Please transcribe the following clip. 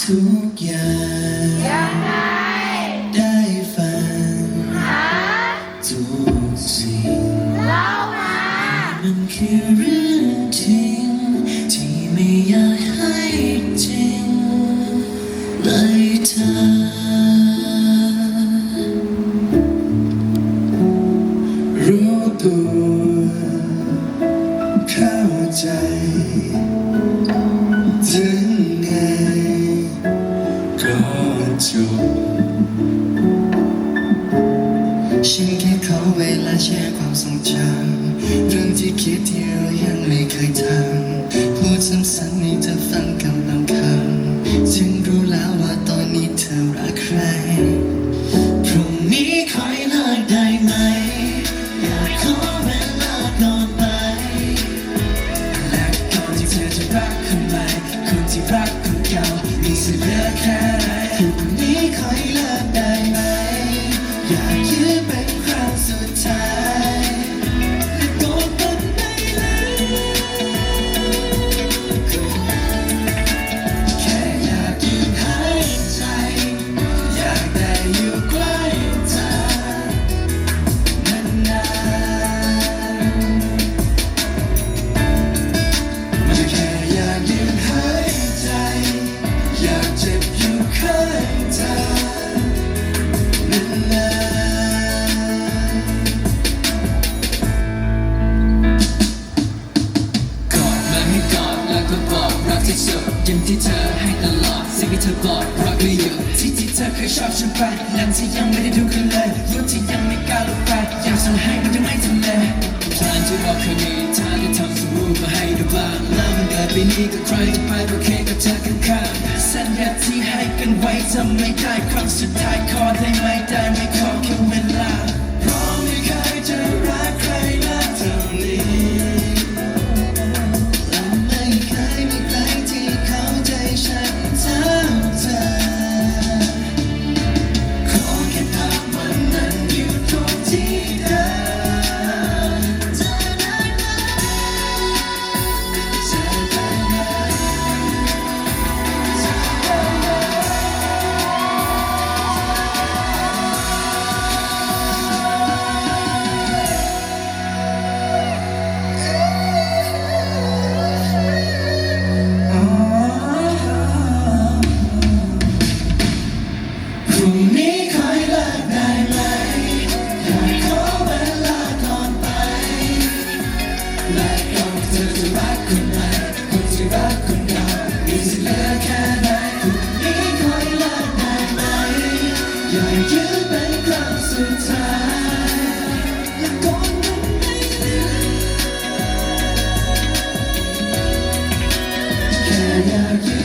ทุกอย่างได้ฟังทุกสิ่งมันคือเรื่องจริง ที่ไม่อยากให้จริงเลยเธอรู้ตัว จบฉันแค่ขอเวลาแชร์ความทรงจำเรื่องที่คิดที่เรายังไม่เคยทำพูดซ้ำๆให้เธอฟังกัน ยิ้มที่เธอให้ตลอดสิ่งที่เธอบอกรักไม่หยุดที่ที่เธอเคยชอบฉันไปยังที่ยังไม่ได้ดูกันเลยรู้ที่ยังไม่กล้าลงไปอยังส่งให้มันยังไม่ทำเลยพลนที่เราเคยมีทางที่ทำสมูทมาให้ดูบ้างแล้วมันเกิดปีนี้ก็ใครจะไปโอเคกับเธอข้างสัญญาที่ให้กันไว้ทำไม่ได้ครั้งสุดท้ายขอได้ไหมได้ไหม ธอจะรักคนไหนคนที่รักคนเก่ามีสิทธิ์เลือกแค่ไหนคู่นี้คอยเลิกได้ไหมอย่ายืนเป็นครั้งสุดท้ายและก่อนมันไม่เหลือแค่อยากยื